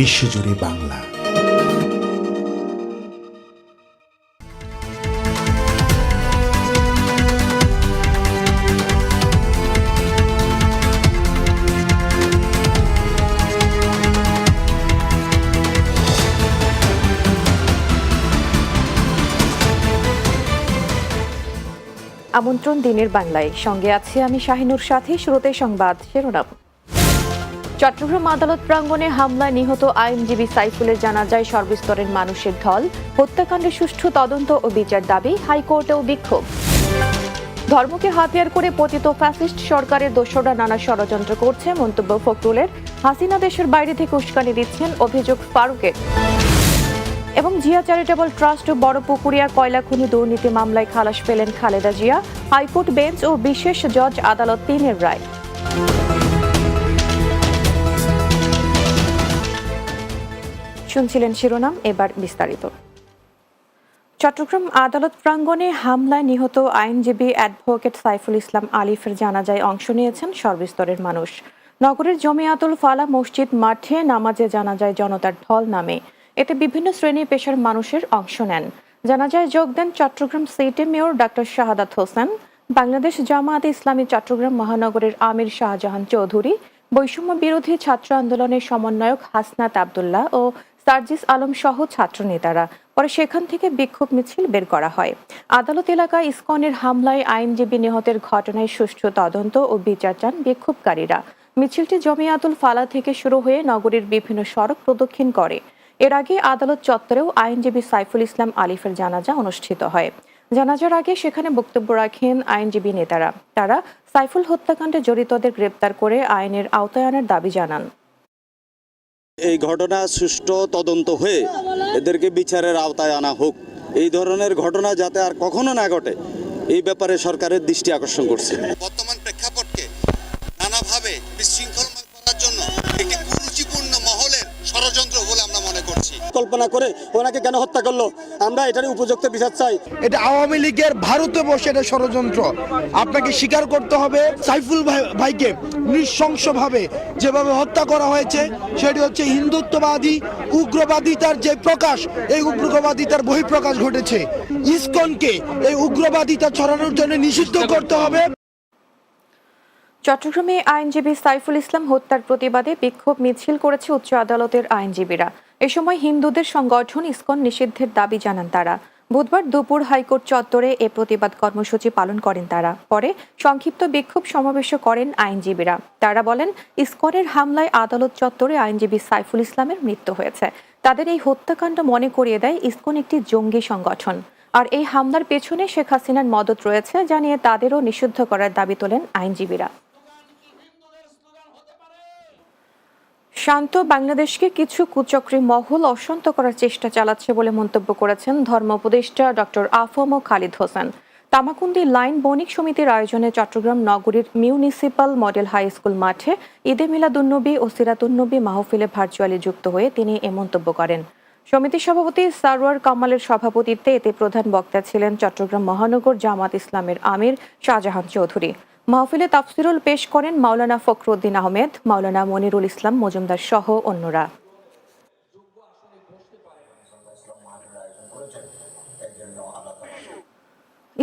বিশ্বজুড়ে বাংলা। আমন্ত্রণ দিনের বাংলায়। সঙ্গে আছি আমি শাহিনুর সাথী। শুরুতে সংবাদ শিরোনাম। চট্টগ্রাম আদালত প্রাঙ্গণে হামলায় নিহত আইনজীবী সাইফুলের জানাজায় সর্বস্তরের মানুষের ঢল, হত্যাকাণ্ডের সুষ্ঠু তদন্ত ও বিচার দাবি হাইকোর্টেও বিক্ষোভ। ধর্মকে হাতিয়ার করে পতিত ফ্যাসিস্ট সরকারের দোষরা নানা ষড়যন্ত্র করছে, মন্তব্য ফখরুলের। হাসিনা দেশের বাইরে থেকে উস্কানি দিচ্ছেন অভিযোগ ফারুকের। এবং জিয়া চ্যারিটেবল ট্রাস্ট ও বড়পুকুরিয়া কয়লা খনি দুর্নীতি মামলায় খালাস পেলেন Khaleda Zia. High court, bench ও বিশেষ জজ আদালত তিনের রায়। শুনছিলেন শিরোনাম, এবার বিস্তারিত। চট্টগ্রাম আদালত প্রাঙ্গণে হামলায় নিহত আইনজীবী অ্যাডভোকেট সাইফুল ইসলাম আলিফের জানাজায় অংশ নিয়েছেন সর্বস্তরের মানুষ। নগরের জমিয়াতুল ফালা মসজিদ মাঠে নামাজে জানাজায় জনতার ঢল নামে। এতে বিভিন্ন শ্রেণি পেশার মানুষের অংশ নেন। জানাজায় যোগ দেন Chittagong city mayor doctor Shahadat Hossain, Bangladesh Jamaate Islami Chittagong মহানগরের আমির শাহজাহান চৌধুরী, বৈষম্য বিরোধী ছাত্র আন্দোলনের সমন্বয়ক হাসনাত আবদুল্লাহ ও সার্জিস আলম সহ ছাত্র নেতারা পরে সেখান থেকে বিক্ষোভ মিছিল বের করা হয়। আদালত এলাকায় ইসকনের হামলায় আইনজীবী নিহতের ঘটনায় সুষ্ঠু তদন্ত ও বিচার চান বিক্ষোভকারীরা। মিছিলটি জমিয়াতুল ফালা থেকে শুরু হয়ে নগরীর বিভিন্ন সড়ক প্রদক্ষিণ করে। এর আগে আদালত চত্বরেও আইনজীবী সাইফুল ইসলাম আলিফের জানাজা অনুষ্ঠিত হয়। জানাজার আগে সেখানে বক্তব্য রাখেন আইনজীবী নেতারা। তারা সাইফুল হত্যাকাণ্ডে জড়িতদের গ্রেপ্তার করে আইনের আওতায় আনার দাবি জানান। এই ঘটনা সুষ্ঠু তদন্ত হয়ে এদেরকে বিচারের আওতায় আনা হোক। এই ধরনের ঘটনা যাতে আর কখনো না ঘটে, এই ব্যাপারে সরকারের দৃষ্টি আকর্ষণ করছে। বর্তমান প্রেক্ষাপটকে ষড়যন্ত্র বলে আমরা মনে করছি। কল্পনা করে ওনাকে কেন হত্যা করল? আমরা এটার উপযুক্ত বিচার চাই। এটা আওয়ামী লীগের ভারতে বসে এটা ষড়যন্ত্র। আপনাকে স্বীকার করতে হবে সাইফুল ভাই ভাইকে নৃশংসভাবে যেভাবে হত্যা করা হয়েছে সেটি হচ্ছে হিন্দুত্ববাদী উগ্রবাদিতার যে প্রকাশ এই উগ্রবাদিতার বহিঃপ্রকাশ ঘটেছে। ইসকনকে এই উগ্রবাদিতা ছড়ানোর জন্য নিষিদ্ধ করতে হবে। চট্টগ্রামে আইনজীবী সাইফুল ইসলাম হত্যার প্রতিবাদে বিক্ষোভ মিছিল করেছে উচ্চ আদালতের আইনজীবীরা। এ সময় হিন্দুদের সংগঠন ইসকন নিষিদ্ধের দাবি জানান তারা। বুধবার দুপুর হাইকোর্ট চত্বরে এ প্রতিবাদ কর্মসূচি পালন করেন তারা। পরে সংক্ষিপ্ত বিক্ষোভ সমাবেশ করেন আইনজীবীরা। তারা বলেন, ইসকনের হামলায় আদালত চত্বরে আইনজীবী সাইফুল ইসলামের মৃত্যু হয়েছে। তাদের এই হত্যাকাণ্ড মনে করিয়ে দেয় ইসকন একটি জঙ্গি সংগঠন। আর এই হামলার পেছনে শেখ হাসিনার মদত রয়েছে, জানিয়ে তাদেরও নিষিদ্ধ করার দাবি তোলেন আইনজীবীরা। শান্ত বাংলাদেশকে কিছু কুচক্রী মহল অশান্ত করার চেষ্টা চালাচ্ছে বলে মন্তব্য করেছেন ধর্ম উপদেষ্টা ডক্টর আফম খালিদ হোসেন। তামাকুন্দি লাইন বণিক সমিতির আয়োজনে চট্টগ্রাম নগরীর মিউনিসিপাল মডেল হাই স্কুল মাঠে ঈদে মিলাদুন্নবী ও সিরাতুন্নবী মাহফিলে ভার্চুয়ালি যুক্ত হয়ে তিনি এ মন্তব্য করেন। সমিতির সভাপতি সারোয়ার কামালের সভাপতিত্বে এতে প্রধান বক্তা ছিলেন চট্টগ্রাম মহানগর জামাত ইসলামের আমির শাহজাহান চৌধুরী। মাহফিলে তাফসিরুল পেশ করেন মাওলানা ফখরুদ্দিন আহমেদ, মাওলানা মনিরুল ইসলাম মজুমদার সহ অন্যরা।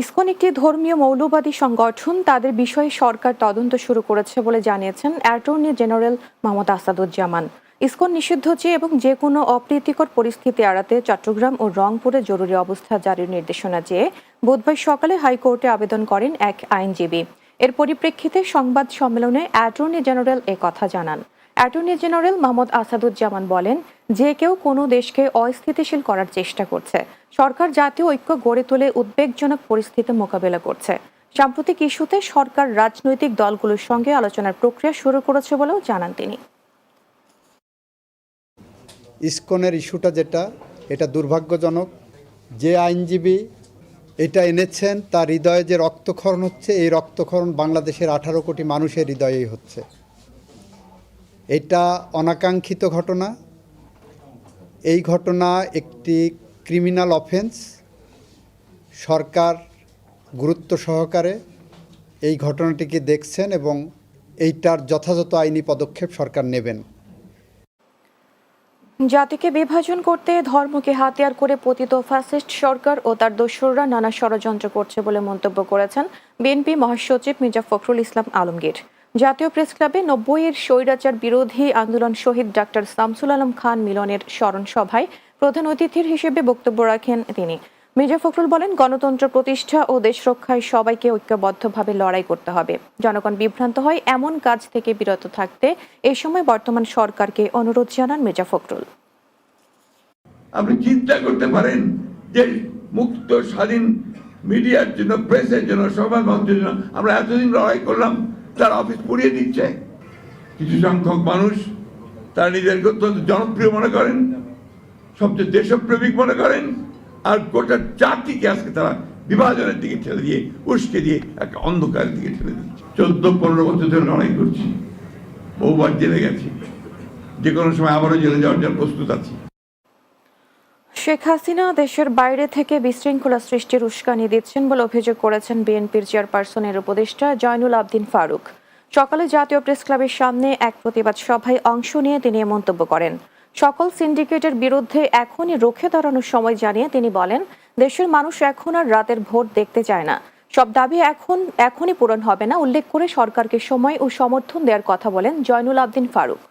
ইসকন একটি ধর্মীয় মৌলবাদী সংগঠন, তাদের বিষয়ে সরকার তদন্ত শুরু করেছে বলে জানিয়েছেন অ্যাটর্নি জেনারেল মোহাম্মদ আসাদুজ্জামান। ইসকন নিষিদ্ধ চেয়ে এবং যে কোনো অপ্রীতিকর পরিস্থিতি এড়াতে চট্টগ্রাম ও রংপুরে জরুরি অবস্থা জারির নির্দেশনা চেয়ে বুধবার সকালে হাইকোর্টে আবেদন করেন এক আইনজীবী। এর পরিপ্রেক্ষিতে সংবাদ সম্মেলনে অ্যাটর্নি জেনারেল এ কথা জানান। অ্যাটর্নি জেনারেল মোহাম্মদ আসাদুজ্জামান বলেন, যে কেউ কোনো দেশকে অস্থিতিশীল করার চেষ্টা করছে। সরকার জাতীয় ঐক্য গড়ে তুলে উদ্বেগজনক পরিস্থিতি মোকাবেলা করছে। সাম্প্রতিক ইস্যুতে সরকার রাজনৈতিক দলগুলোর সঙ্গে আলোচনার প্রক্রিয়া শুরু করেছে বলেও জানান তিনি। ইস্কনের ইস্যুটা যেটা, এটা দুর্ভাগ্যজনক। যে আইনজীবী এটা এনেছেন, তার হৃদয়ে যে রক্তক্ষরণ হচ্ছে, এই রক্তক্ষরণ বাংলাদেশের আঠারো কোটি মানুষের হৃদয়েই হচ্ছে। এটা অনাকাঙ্ক্ষিত ঘটনা। এই ঘটনা একটি ক্রিমিনাল অফেন্স সরকার গুরুত্ব সহকারে এই ঘটনাটিকে দেখছেন এবং এইটার যথাযথ আইনি পদক্ষেপ সরকার নেবেন। জাতিকে বিভাজন করতে ধর্মকে হাতিয়ার করে পতিত ফ্যাসিস্ট সরকার ও তার দোসররা নানা ষড়যন্ত্র করছে বলে মন্তব্য করেছেন বিএনপি মহাসচিব মির্জা ফখরুল ইসলাম আলমগীর। জাতীয় প্রেস ক্লাবে নব্বইয়ের স্বৈরাচার বিরোধী আন্দোলন শহীদ ডাক্তার শামসুল আলম খান মিলনের স্মরণ সভায় প্রধান অতিথির হিসেবে বক্তব্য রাখেন তিনি। মির্জা ফখরুল বলেন, গণতন্ত্র প্রতিষ্ঠা ও দেশ রক্ষায় সবাইকে ঐক্যবদ্ধভাবে লড়াই করতে হবে। জনগণ বিভ্রান্ত হয় এমন কাজ থেকে বিরত থাকতে। এই সময় বর্তমান সরকারকে অনুরোধ জানান মির্জা ফখরুল। আপনি চিন্তা করতে পারেন যে মুক্ত, স্বাধীন মিডিয়ার জন্য, প্রেসের জন্য, সমাজ মাধ্যমের জন্য আমরা এতদিন লড়াই করলাম, তার অফিস পুড়িয়ে দিচ্ছে। কিছু সংখ্যক মানুষ তারা নিজেদেরকে অত্যন্ত জনপ্রিয় মনে করেন, সবচেয়ে দেশপ্রেমিক মনে করেন। আর গোটা জাতিকে আজকে তারা বিভাজনের দিকে ঠেলে দিয়ে, উস্কে দিয়ে একটা অন্ধকারের দিকে ঠেলে দিচ্ছে। চোদ্দ, পনেরো বছর ধরে লড়াই করছি। বহুবার জেলে গেছি। যে কোনো সময় আবারও জেলে যাওয়ার জন্য প্রস্তুত আছি। শেখ হাসিনা দেশের বাইরে থেকে বিশৃঙ্খলা সৃষ্টির উস্কানি দিচ্ছেন বলে অভিযোগ করেছেন বিএনপির চেয়ারপারসনের উপদেষ্টা জয়নুল আবদিন ফারুক। সকালে জাতীয় প্রেস ক্লাবের সামনে এক প্রতিবাদ সভায় অংশ নিয়ে তিনি মন্তব্য করেন। সকল সিন্ডিকেটের বিরুদ্ধে এখনই রুখে দাঁড়ানোর সময় জানিয়ে তিনি বলেন, দেশের মানুষ এখন আর রাতের ভোট দেখতে চায় না। সব দাবি এখন, এখনই পূরণ হবে না। উল্লেখ করে সরকারকে সময় ও সমর্থন দেওয়ার কথা বলেন জয়নুল আবদিন ফারুক।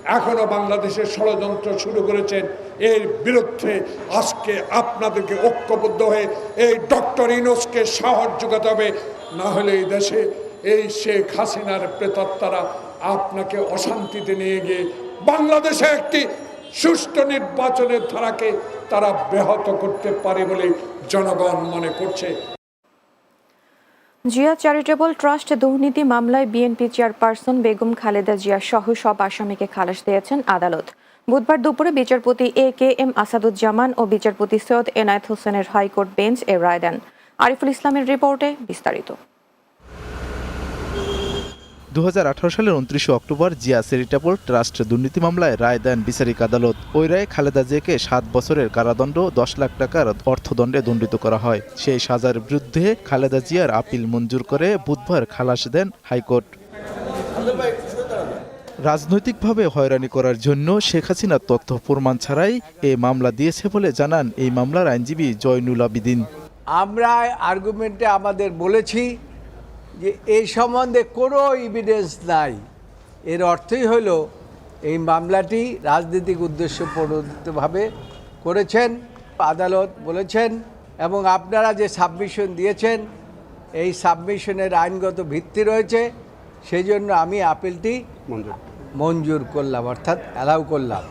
এখনও বাংলাদেশের ষড়যন্ত্র শুরু করেছেন। এর বিরুদ্ধে আজকে আপনাদেরকে ঐক্যবদ্ধ হয়ে এই ডক্টর ইনোসকে সাহস যোগাতে হবে। না হলে এই দেশে এই শেখ হাসিনার প্রেতাত্মারা আপনাকে অশান্তিতে নিয়ে গিয়ে বাংলাদেশে একটি সুষ্ঠু নির্বাচনের ধারাকে তারা ব্যাহত করতে পারে বলে জনগণ মনে করছে। জিয়া চ্যারিটেবল ট্রাস্ট দুর্নীতি মামলায় বিএনপি চেয়ারপারসন বেগম খালেদা জিয়া সহ সব আসামিকে খালাস দিয়েছেন আদালত। বুধবার দুপুরে বিচারপতি এ কে এম আসাদুজ্জামান ও বিচারপতি সৈয়দ এনায়েত হোসেনের হাইকোর্ট বেঞ্চ এ রায় দেন। আরিফুল ইসলামের রিপোর্টে বিস্তারিত। দু হাজার আঠারো সালের উনত্রিশে অক্টোবর জিয়া চ্যারিটেবল ট্রাস্ট দুর্নীতি মামলায় রায় দেন বিচারিক আদালত। ওই রায়ে খালেদা জিয়াকে সাত বছরের কারাদণ্ড, দশ লাখ টাকার অর্থদণ্ডে দণ্ডিত করা হয়। সেই সাজার বিরুদ্ধে খালেদা জিয়ার আপিল মঞ্জুর করে বুধবার খালাস দেন হাইকোর্ট। রাজনৈতিকভাবে হয়রানি করার জন্য শেখ হাসিনার তথ্য প্রমাণ ছাড়াই এই মামলা দিয়েছে বলে জানান এই মামলার আইনজীবী জয়নুল আবিদিন। আমরা আর্গুমেন্টে আমাদের বলেছি যে এই সম্বন্ধে কোনো এভিডেন্স নাই। এর অর্থই হলো এই মামলাটি রাজনৈতিক উদ্দেশ্য প্রণোদিতভাবে করেছেন আদালত বলেছেন এবং আপনারা যে সাবমিশন দিয়েছেন এই সাবমিশনের আইনগত ভিত্তি রয়েছে সেই জন্য আমি আপিলটি মঞ্জুর। করলাম অর্থাৎ অ্যালাউ করলাম।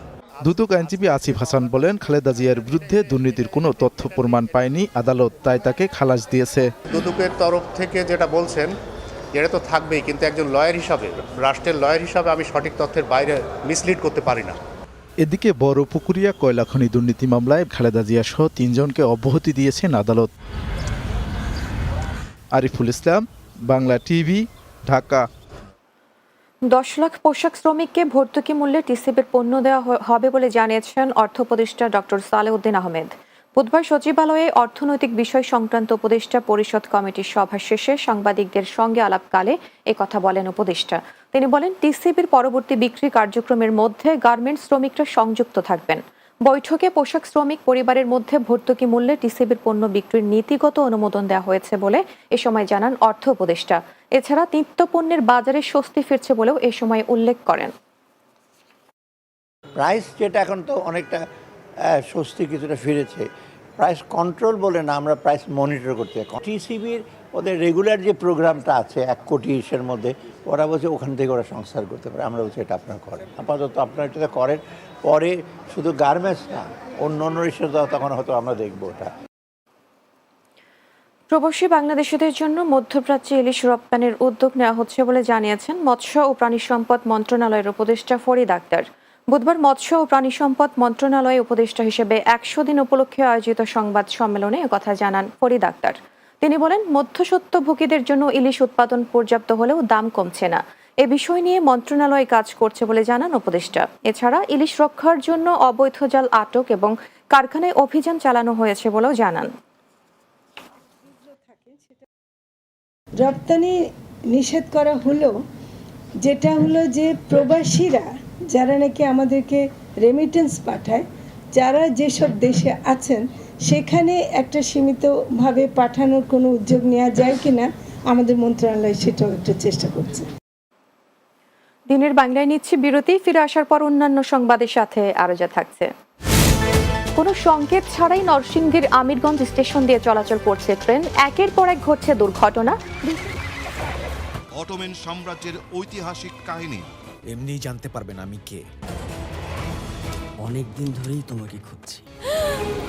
দুদক আইনজীবী আসিফ হাসান বলেন খালেদা জিয়ার বিরুদ্ধে দুর্নীতির কোনো তথ্য প্রমাণ পায়নি আদালত তাই তাকে খালাস দিয়েছে। দুদকের তরফ থেকে যেটা বলছেন এটা তো থাকবেই কিন্তু একজন লয়ার হিসাবে রাষ্ট্রের লয়ার হিসাবে আমি সঠিক তথ্যের বাইরে মিসলিড করতে পারি না। এদিকে বড় পুকুরিয়া কয়লা খনি দুর্নীতি মামলায় খালেদা জিয়া সহ তিনজনকে অব্যাহতি দিয়েছেন আদালত। আরিফুল ইসলাম বাংলা টিভি ঢাকা। দশ লাখ পোশাক শ্রমিককে ভর্তুকি মূল্যে টিসিবির পণ্য দেওয়া হবে বলে জানিয়েছেন অর্থ উপদেষ্টা ডক্টর সালেউদ্দিন আহমেদ। বুধবার সচিবালয়ে অর্থনৈতিক বিষয় সংক্রান্ত উপদেষ্টা পরিষদ কমিটির সভা শেষে সাংবাদিকদের সঙ্গে আলাপকালে কথা বলেন উপদেষ্টা। তিনি বলেন, টিসিবির পরবর্তী বিক্রি কার্যক্রমের মধ্যে গার্মেন্টস শ্রমিকরা সংযুক্ত থাকবেন। বৈঠকে পোশাক শ্রমিক পরিবারের মধ্যে ভর্তুকি মূল্যে টিসিবির পণ্য বিক্রির নীতিগত অনুমোদন দেওয়া হয়েছে বলে এ সময় জানান অর্থ উপদেষ্টা। এছাড়া নিত্য পণ্যের বাজারে স্বস্তি ফিরছে বলেও এ সময় উল্লেখ করেন। প্রাইস যেটা এখন তো অনেকটা স্বস্তি কিছুটা ফিরেছে। প্রাইস কন্ট্রোল বলে না, আমরা প্রাইস মনিটর করতে টিসিবির ওদের রেগুলার যে প্রোগ্রামটা আছে, এক কোটি ইসের মধ্যে, ওরা বলছে ওখান থেকে ওরা সংস্কার করতে পারে। আমরা বলছি এটা আপনারা করেন। আপাতত আপনারা এটা করেন। পরে শুধু গার্মেন্টস না, অন্য অন্য ইস্যু তখন হয়তো আমরা দেখব ওটা। প্রবাসী বাংলাদেশিদের জন্য মধ্যপ্রাচ্যে ইলিশ রপ্তানির উদ্যোগ নেওয়া হচ্ছে বলে জানিয়েছেন মৎস্য ও প্রাণী সম্পদ মন্ত্রণালয়ের উপদেষ্টা ফরিদ আক্তার। বুধবার মৎস্য ও প্রাণী সম্পদ মন্ত্রণালয়ে উপদেষ্টা হিসেবে একশো দিন উপলক্ষে আয়োজিত সংবাদ সম্মেলনে কথা জানান ফরিদ আক্তার। তিনি বলেন মধ্যসত্ত্বভোগীদের জন্য ইলিশ উৎপাদন পর্যাপ্ত হলেও দাম কমছে না। এ বিষয় নিয়ে মন্ত্রণালয় কাজ করছে বলে জানান উপদেষ্টা। এছাড়া ইলিশ রক্ষার জন্য অবৈধ জাল আটক এবং কারখানায় অভিযান চালানো হয়েছে বলেও জানান। রপ্তানি নিষেধ করা হলো যেটা হলো যে প্রবাসীরা যারা নাকি আমাদেরকে রেমিটেন্স পাঠায়, যারা যেসব দেশে আছেন সেখানে একটা সীমিতভাবে পাঠানোর কোনো উদ্যোগ নেওয়া যায় কিনা আমাদের মন্ত্রণালয় সেটাও একটা চেষ্টা করছে। দিনের বাংলায় নিচ্ছি বিরতি ফিরে আসার পর অন্যান্য সংবাদের সাথে আরও যা থাকছে। কোনো সংকেত ছাড়াই নরসিংদীর আমিরগঞ্জ স্টেশন দিয়ে চলাচল করছে ট্রেন। একের পর এক ঘটছে দুর্ঘটনা। অটোমেন সাম্রাজ্যের ঐতিহাসিক কাহিনী। এমনি জানতে পারবেন আমি কে। অনেক দিন ধরেই তোমাকে খুঁজছি।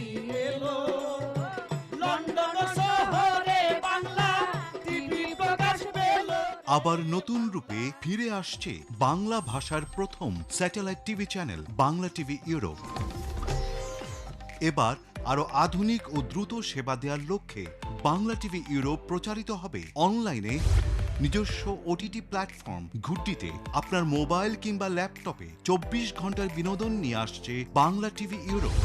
আবার নতুন রূপে ফিরে আসছে বাংলা ভাষার প্রথম satellite TV channel, Bangla TV Europe. এবার আরও আধুনিক ও দ্রুত সেবা দেওয়ার লক্ষ্যে বাংলা টিভি ইউরোপ প্রচারিত হবে অনলাইনে নিজস্ব ওটিটি প্ল্যাটফর্ম। ঘুটটিতে আপনার মোবাইল কিংবা ল্যাপটপে চব্বিশ ঘণ্টার বিনোদন নিয়ে আসছে বাংলা টিভি ইউরোপ।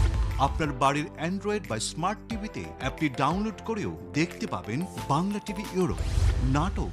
আপনার বাড়ির অ্যান্ড্রয়েড বা স্মার্ট টিভিতে অ্যাপটি ডাউনলোড করেও দেখতে পাবেন বাংলা টিভি ইউরোপ। নাটক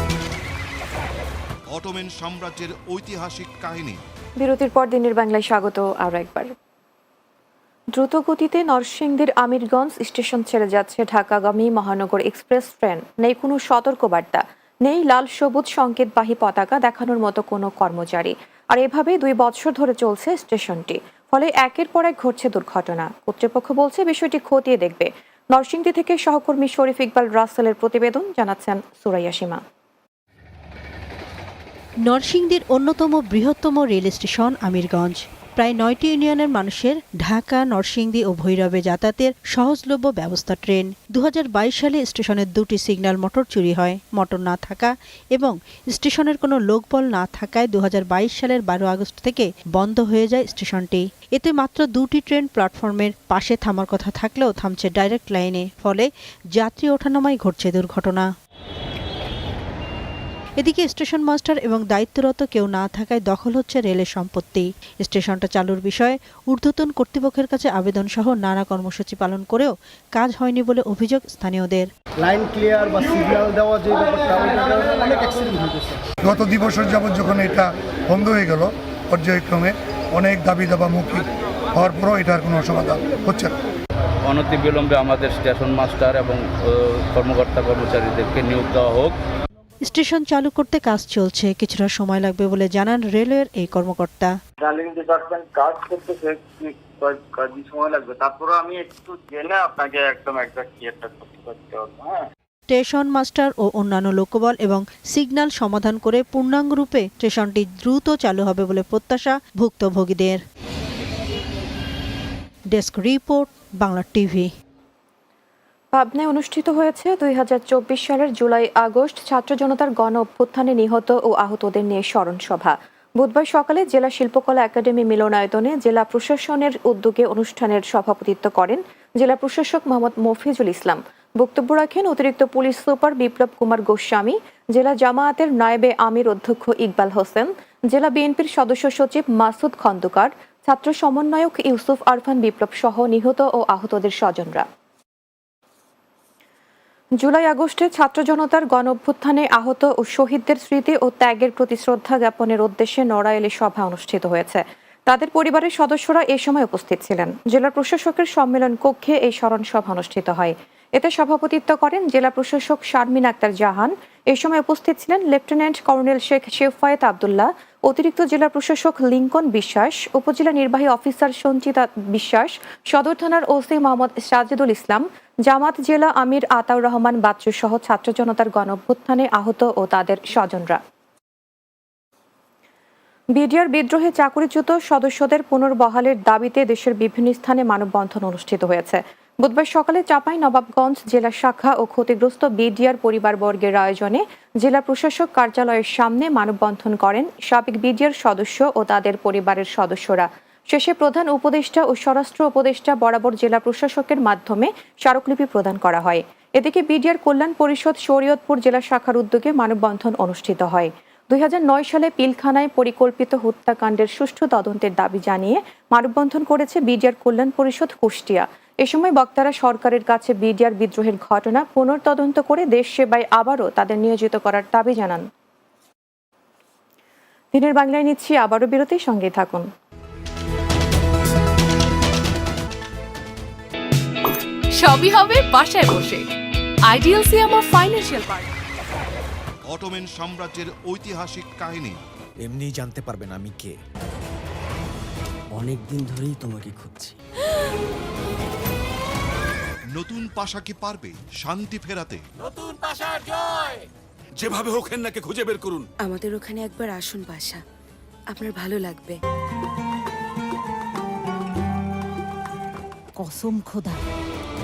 অটোমেন সাম্রাজ্যের ঐতিহাসিক কাহিনী। বিরতির পর দিনের বাংলায় স্বাগত আরও একবার। দ্রুত গতিতে নরসিংদীর আমিরগঞ্জ স্টেশন ছেড়ে যাচ্ছে ঢাকাগামী মহানগর এক্সপ্রেস ট্রেন। নেই কোনো সতর্কবার্তা, নেই লাল সবুজ সংকেতবাহী পতাকা দেখানোর মতো কোনো কর্মচারী। আর এভাবে দুই বছর ধরে চলছে স্টেশনটি, ফলে একের পর এক ঘটছে দুর্ঘটনা। কর্তৃপক্ষ বলছে বিষয়টি খতিয়ে দেখবে। নরসিংদী থেকে সহকর্মী শরীফ ইকবাল রাসেলের প্রতিবেদন জানাচ্ছেন সুরাইয়া সীমা। নরসিংদীর অন্যতম বৃহত্তম রেল স্টেশন আমিরগঞ্জ। প্রায় নয়টি ইউনিয়নের মানুষের ঢাকা, নরসিংদী ও ভৈরবে যাতায়াতের সহজলভ্য ব্যবস্থা ট্রেন। দু হাজার বাইশ সালে স্টেশনের দুটি সিগন্যাল মোটর চুরি হয়, মোটর না থাকা এবং স্টেশনের কোনো লোকবল না থাকায় দু হাজার বাইশ সালের বারো আগস্ট থেকে বন্ধ হয়ে যায় স্টেশনটি। এতে মাত্র দুটি ট্রেন প্ল্যাটফর্মের পাশে থামার কথা থাকলেও থামছে ডাইরেক্ট লাইনে, ফলে যাত্রী ওঠানামায় ঘটছে দুর্ঘটনা। এদিকে স্টেশন মাস্টার এবং দায়িত্বরত কেউ না থাকায় দখল হচ্ছে রেলের সম্পত্তি। স্টেশনটা চালুর বিষয়ে ঊর্ধ্বতন কর্তৃপক্ষের কাছে আবেদন সহ নানা কর্মসূচি পালন করেও কাজ হয়নি বলে অভিযোগ স্থানীয়দের। লাইন ক্লিয়ার বা সিগন্যাল দেওয়া যে অনেক গত দুই বছর যাবৎ যখন এটা বন্ধ হয়ে গেল পর্যায়ক্রমে অনেক দাবি দাবা মুখী হওয়ার পরও এটার কোনো সমাধান হচ্ছে না। অনতিবিলম্বে আমাদের স্টেশন মাস্টার এবং কর্মকর্তা কর্মচারীদেরকে নিয়োগ দেওয়া হোক। স্টেশন চালু করতে কাজ চলছে। কিছুটা সময় লাগবে বলে জানান রেলওয়ের এই কর্মকর্তা। রানিং ডিপার্টমেন্ট কাজ করতেছে কাজী সময় লাগবে? তারপরে আমি একটু জেনে আপনাকে একদম একজাক্ট ইয়েটা করতে পারতে হ্যাঁ। স্টেশন মাস্টার ও অন্যান্য লোকবল এবং সিগন্যাল সমাধান করে পূর্ণাঙ্গ রূপে স্টেশনটি দ্রুত চালু হবে বলে প্রত্যাশা ভুক্তভোগীদের। Desk report Bangla TV. পাবনায় অনুষ্ঠিত হয়েছে দুই হাজার চব্বিশ সালের জুলাই, আগস্ট ছাত্র জনতার গণ অভ্যুত্থানে নিহত ও আহতদের নিয়ে স্মরণ সভা। বুধবার সকালে জেলা শিল্পকলা একাডেমি মিলনায়তনে জেলা প্রশাসনের উদ্যোগে অনুষ্ঠানের সভাপতিত্ব করেন জেলা প্রশাসক মোহাম্মদ মফিজুল ইসলাম। বক্তব্য রাখেন অতিরিক্ত পুলিশ সুপার বিপ্লব কুমার গোস্বামী, জেলা জামায়াতের নায়েবে আমির অধ্যক্ষ ইকবাল হোসেন, জেলা বিএনপির সদস্য সচিব মাসুদ খন্দকার, ছাত্র সমন্বয়ক ইউসুফ আরফান বিপ্লব সহ নিহত ও আহতদের স্বজনরা। জুলাই আগস্টে ছাত্র জনতার গণ অভ্যুত্থানে আহত ও শহীদদের স্মৃতি ও ত্যাগের প্রতি শ্রদ্ধা জ্ঞাপনের উদ্দেশ্যে নড়াইলে সভা অনুষ্ঠিত হয়েছে। তাদের পরিবারের সদস্যরা এ সময় উপস্থিত ছিলেন। জেলা প্রশাসকের সম্মেলন কক্ষে এই স্মরণ সভা অনুষ্ঠিত হয়। এতে সভাপতিত্ব করেন জেলা প্রশাসক শারমিন আক্তার জাহান। এ সময় উপস্থিত ছিলেন লেফটেন্যান্ট কর্নেল শেখ শেফায়েত আবদুল্লাহ, অতিরিক্ত জেলা প্রশাসক লিঙ্কন বিশ্বাস, উপজেলা নির্বাহী অফিসার সঞ্চিতা বিশ্বাস, সদর থানার ওসি মোহাম্মদ সাজিদুল ইসলাম জামাত জেলা আমির আতাউর রহমান বাচ্চু সহ ছাত্র জনতার গণ অভ্যুত্থানে আহত ও তাদের স্বজনরা। বিডিআর বিদ্রোহে চাকরিচ্যুত সদস্যদের পুনর্বহালের দাবিতে দেশের বিভিন্ন স্থানে মানববন্ধন অনুষ্ঠিত হয়েছে। বুধবার সকালে চাপাই নবাবগঞ্জ জেলা শাখা ও ক্ষতিগ্রস্ত বিডিআর পরিবারবর্গের আয়োজনে জেলা প্রশাসক কার্যালয়ের সামনে মানববন্ধন করেন সাবেক বিডিআর সদস্য ও তাদের পরিবারের সদস্যরা। শেষে প্রধান উপদেষ্টা ও স্বরাষ্ট্র উপদেষ্টা বরাবর জেলা প্রশাসকের মাধ্যমে স্মারকলিপি প্রদান করা হয়। এদিকে বিডিআর কল্যাণ পরিষদ শরীয়তপুর জেলা শাখার উদ্যোগে মানববন্ধন অনুষ্ঠিত হয়। দুই হাজার নয় সালে পিলখানায় পরিকল্পিত হত্যাকাণ্ডের সুষ্ঠু তদন্তের দাবি জানিয়ে মানববন্ধন করেছে বিডিআর কল্যাণ পরিষদ কুষ্টিয়া। এ সময় বক্তারা সরকারের কাছে বিডিআর বিদ্রোহের ঘটনা পুনর্তদন্ত করে দেশ সেবায় আবারও তাদের নিয়োজিত করার দাবি জানান। দিনের বাংলায় নিচ্ছি আবারও বিরতির সঙ্গে থাকুন। সবই হবে বাসায় বসে। আইডিএলসি আমার ফাইন্যান্সিয়াল পার্টনার অটোমেন সাম্রাজ্যের ঐতিহাসিক কাহিনী। এমনি জানতে পারবেন আমি কে। অনেক দিন ধরেই তোমাকে খুঁজছি। নতুন পাশা কি পারবে শান্তি ফেরাতে? যেভাবে হোক হেন্নাকে খুঁজে বের করুন। আমাদের ওখানে একবার আসুন বাসা আপনার ভালো লাগবে। কসম খোদা।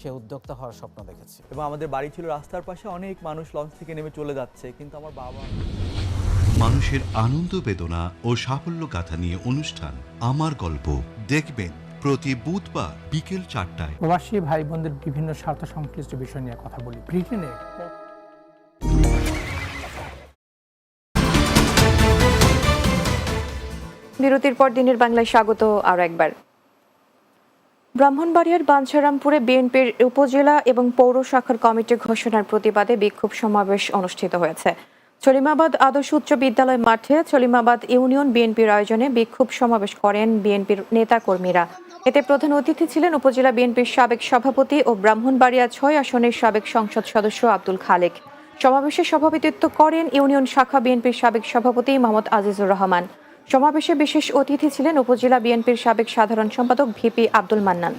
সে উদ্যোক্তা হওয়ার স্বপ্ন দেখেছে। এবং আমাদের বাড়ি ছিল রাস্তার পাশে অনেক মানুষ লঞ্চ থেকে নেমে চলে যাচ্ছে কিন্তু আমার বাবা মানুষের আনন্দ বেদনা ও সাফল্য গাথা নিয়ে অনুষ্ঠান। আমার গল্প। দেখবেন প্রতি বুধবার বিকেল চারটায়। প্রবাসী ভাই বোনদের বিভিন্ন স্বার্থ সংশ্লিষ্ট বিষয় নিয়ে কথা বলি। ব্রিটেনে বিরতির পর দিনের বাংলায় স্বাগত আরও একবার। ব্রাহ্মণবাড়িয়ার বাঞ্ছারামপুরে বিএনপির উপজেলা এবং পৌর শাখার কমিটি ঘোষণার প্রতিবাদে বিক্ষোভ সমাবেশ অনুষ্ঠিত হয়েছে। চলিমাবাদ আদর্শ উচ্চ বিদ্যালয় মাঠে চলিমাবাদ ইউনিয়ন বিএনপির আয়োজনে বিক্ষোভ সমাবেশ করেন বিএনপির নেতাকর্মীরা। এতে প্রধান অতিথি ছিলেন উপজেলা বিএনপির সাবেক সভাপতি ও ব্রাহ্মণবাড়িয়া ছয় আসনের সাবেক সংসদ সদস্য আব্দুল খালেক। সমাবেশে সভাপতিত্ব করেন ইউনিয়ন শাখা বিএনপির সাবেক সভাপতি মোহাম্মদ আজিজুর রহমান। সমাবেশে বিশেষ অতিথি ছিলেন উপজেলা বিএনপির সাবেক সাধারণ সম্পাদক ভিপি আব্দুল মান্নান।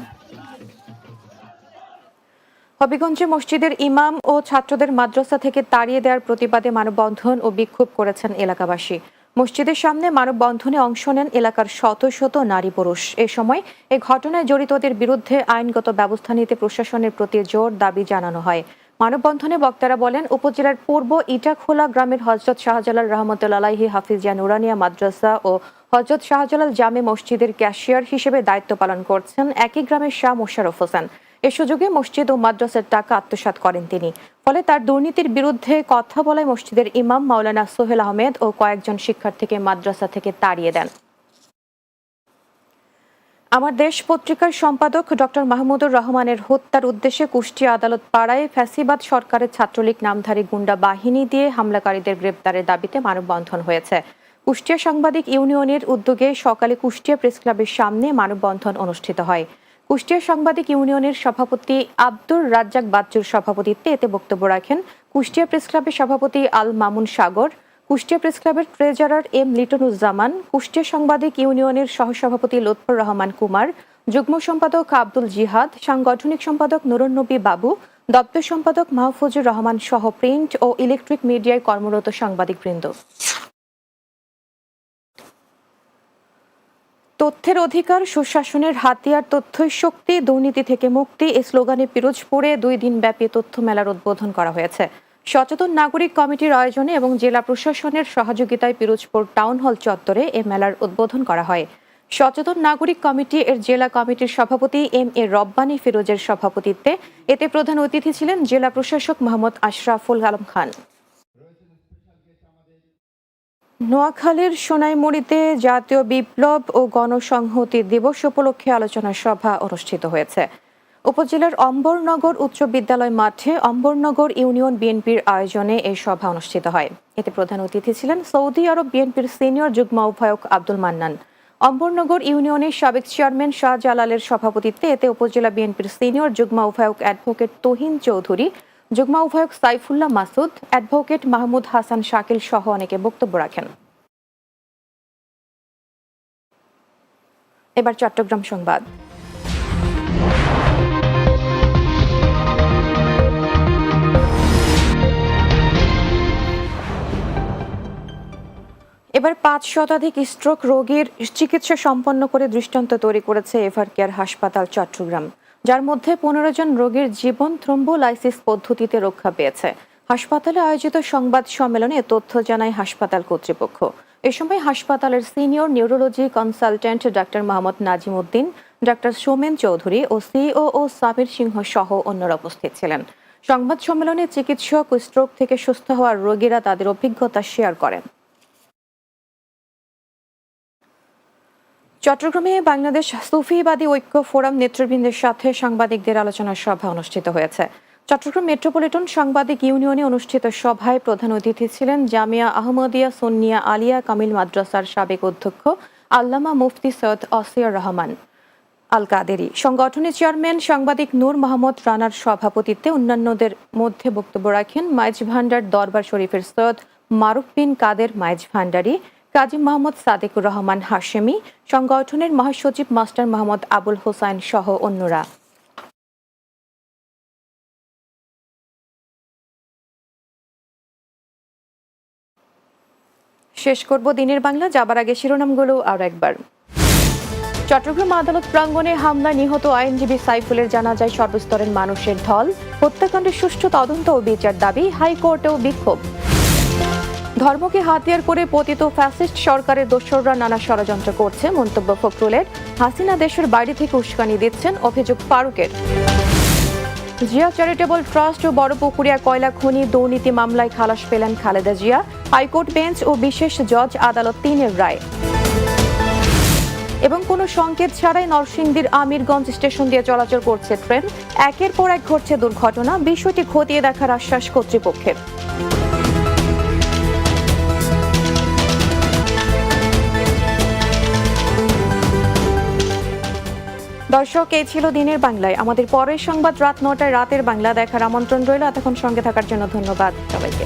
হবিগঞ্জে মসজিদের ইমাম ও ছাত্রদের মাদ্রাসা থেকে তাড়িয়ে দেওয়ার প্রতিবাদে মানববন্ধন ও বিক্ষোভ করেছেন এলাকাবাসী। মসজিদের সামনে মানববন্ধনে অংশ নেন এলাকার শত শত নারী পুরুষ। এ সময় এ ঘটনায় জড়িতদের বিরুদ্ধে আইনগত ব্যবস্থা নিতে প্রশাসনের প্রতি জোর দাবি জানানো হয়। মানববন্ধনে বক্তারা বলেন, উপজেলার পূর্ব ইটাখোলা গ্রামের হজরত শাহজালাল রহমতুল্লাহি হাফিজিয়া নুরানিয়া মাদ্রাসা ও হজরত শাহজালাল জামে মসজিদের ক্যাশিয়ার হিসেবে দায়িত্ব পালন করছেন একই গ্রামের শাহ মোশারফ হোসেন। এ সুযোগে মসজিদ ও মাদ্রাসার টাকা আত্মসাৎ করেন তিনি। ফলে তার দুর্নীতির বিরুদ্ধে কথা বলায় মসজিদের ইমাম মাওলানা সোহেল আহমেদ ও কয়েকজন শিক্ষার্থীকে মাদ্রাসা থেকে তাড়িয়ে দেন। আমার দেশ পত্রিকার সম্পাদক ডক্টর মাহমুদুর রহমানের হত্যার উদ্দেশ্যে কুষ্টিয়া আদালত পাড়ায় ফ্যাসিবাদ সরকারের ছাত্রলীগ নামধারী গুন্ডা বাহিনী দিয়ে হামলাকারীদের গ্রেপ্তারের দাবিতে মানববন্ধন হয়েছে। কুষ্টিয়া সাংবাদিক ইউনিয়নের উদ্যোগে সকালে কুষ্টিয়া প্রেস ক্লাবের সামনে মানববন্ধন অনুষ্ঠিত হয়। কুষ্টিয়া সাংবাদিক ইউনিয়নের সভাপতি আব্দুর রাজ্জাক বাচ্চুর সভাপতিত্বে এতে বক্তব্য রাখেন কুষ্টিয়া প্রেস ক্লাবের সভাপতি আল মামুন সাগর কুষ্টিয়া প্রেস ক্লাবের ট্রেজারার এম লিটনুজ্জামান, কুষ্টিয়া সাংবাদিক ইউনিয়নের সহসভাপতি লুৎফর রহমান কুমার, যুগ্ম সম্পাদক আব্দুল জিহাদ, সাংগঠনিক সম্পাদক নুরুন্নবী বাবু, দপ্তর সম্পাদক মাহফুজুর রহমান সহ প্রিন্ট ও ইলেকট্রিক মিডিয়ায় কর্মরত সাংবাদিকবৃন্দ। তথ্যের অধিকার, সুশাসনের হাতিয়ার তথ্যই শক্তি দুর্নীতি থেকে মুক্তি, এই স্লোগানে পিরোজপুরে দুই দিন ব্যাপী তথ্য মেলার উদ্বোধন করা হয়েছে। সচেতন নাগরিক কমিটির আয়োজনে এবং জেলা প্রশাসনের সহযোগিতায় পিরোজপুর টাউন হল চত্বরে এ মেলার উদ্বোধন করা হয়। সচেতন নাগরিক কমিটি এর জেলা কমিটির সভাপতি এম এ রব্বানী ফিরোজের সভাপতিত্বে এতে প্রধান অতিথি ছিলেন জেলা প্রশাসক মোহাম্মদ আশরাফুল আলম খান। নোয়াখালীর সোনাইমুড়িতে জাতীয় বিপ্লব ও গণসংহতি দিবস উপলক্ষে আলোচনা সভা অনুষ্ঠিত হয়েছে। উপজেলার অম্বরনগর উচ্চ বিদ্যালয় মাঠে অম্বরনগর ইউনিয়ন বিএনপির আয়োজনে এই সভা অনুষ্ঠিত হয়। এতে প্রধান অতিথি ছিলেন সৌদি আরব বিএনপির সিনিয়র যুগ্ম আহ্বায়ক আব্দুল মান্নান। অম্বরনগর ইউনিয়নের সাবেক চেয়ারম্যান শাহ জালালের সভাপতিত্বে এতে উপজেলা বিএনপির সিনিয়র যুগ্ম আহ্বায়ক অ্যাডভোকেট তহিন চৌধুরী, যুগ্ম আহ্বায়ক সাইফুল্লাহ মাসুদ, অ্যাডভোকেট মাহমুদ হাসান শাকিল সহ অনেকে বক্তব্য রাখেন। এবার চট্টগ্রাম সংবাদ। এবার পাঁচ শতাধিক স্ট্রোক রোগীর চিকিৎসা সম্পন্ন করে দৃষ্টান্ত তৈরি করেছে এভার কেয়ার হাসপাতাল চট্টগ্রাম, যার মধ্যে পনেরো জন রোগীর জীবন থ্রোম্বোলাইসিস পদ্ধতিতে রক্ষা পেয়েছে। হাসপাতালে আয়োজিত সংবাদ সম্মেলনে তথ্য জানায় হাসপাতাল কর্তৃপক্ষ। এ সময় হাসপাতালের senior neurology consultant doctor Mohammad Nazim Uddin, doctor Somen Chowdhury ও সিও ও সামির সিংহ সহ অন্যরা উপস্থিত ছিলেন। সংবাদ সম্মেলনে চিকিৎসক স্ট্রোক থেকে সুস্থ হওয়ার রোগীরা তাদের অভিজ্ঞতা শেয়ার করেন। চট্টগ্রামে বাংলাদেশ সুফিবাদী ঐক্য ফোরাম নেতৃবৃন্দের সাথে সাংবাদিকদের আলোচনা সভা অনুষ্ঠিত হয়েছে। চট্টগ্রাম মেট্রোপলিটন সাংবাদিক ইউনিয়নে অনুষ্ঠিত সভায় প্রধান অতিথি ছিলেন জামিয়া আহমদিয়া সোনিয়া আলিয়া কামিল মাদ্রাসার সাবেক অধ্যক্ষ আল্লামা মুফতি সৈয়দ অসিয়ার রহমান আল কাদেরি সংগঠনের চেয়ারম্যান সাংবাদিক নূর মাহমুদ রানার সভাপতিত্বে অন্যান্যদের মধ্যে বক্তব্য রাখেন মাইজ ভান্ডার দরবার শরীফের সৈয়দ মারুফ বিন কাদের মাইজ ভান্ডারি কাজী মোহাম্মদ সাদেকুর রহমান হাশেমি, সংগঠনের মহাসচিব মাস্টার মোহাম্মদ আবুল হোসাইন সহ অন্যরা। শেষ করব দিনের বাংলা, যাবার আগে শিরোনামগুলো আর একবার। চট্টগ্রাম আদালত প্রাঙ্গণে হামলায় নিহত আইনজীবী সাইফুলের জানা যায় সর্বস্তরের মানুষের ঢল, হত্যাকাণ্ডের সুষ্ঠু তদন্ত ও বিচার দাবি, হাইকোর্টেও বিক্ষোভ। ধর্মকে হাতিয়ার করে পতিত ফ্যাসিস্ট সরকারের দোসররা নানা ষড়যন্ত্র করছে, মন্তব্য ফখরুলের। হাসিনা দেশের বাইরে থেকে উস্কানি দিচ্ছেন অভিযোগ ফারুকের। জিয়া চ্যারিটেবল ট্রাস্ট ও বড়পুকুরিয়া কয়লা খনি, দুর্নীতি মামলায় খালাস পেলেন Khaleda Zia. High court, bench ও বিশেষ জজ আদালত তিনের রায়। এবং কোনো সংকেত ছাড়াই নরসিংদীর আমিরগঞ্জ স্টেশন দিয়ে চলাচল করছে ট্রেন। একের পর এক ঘটছে দুর্ঘটনা, বিষয়টি খতিয়ে দেখার আশ্বাস কর্তৃপক্ষের। দর্শক, এই ছিল দিনের বাংলায়। আমাদের পরের সংবাদ রাত নটায়, রাতের বাংলা দেখার আমন্ত্রণ রইল। এতক্ষণ সঙ্গে থাকার জন্য ধন্যবাদ সবাইকে।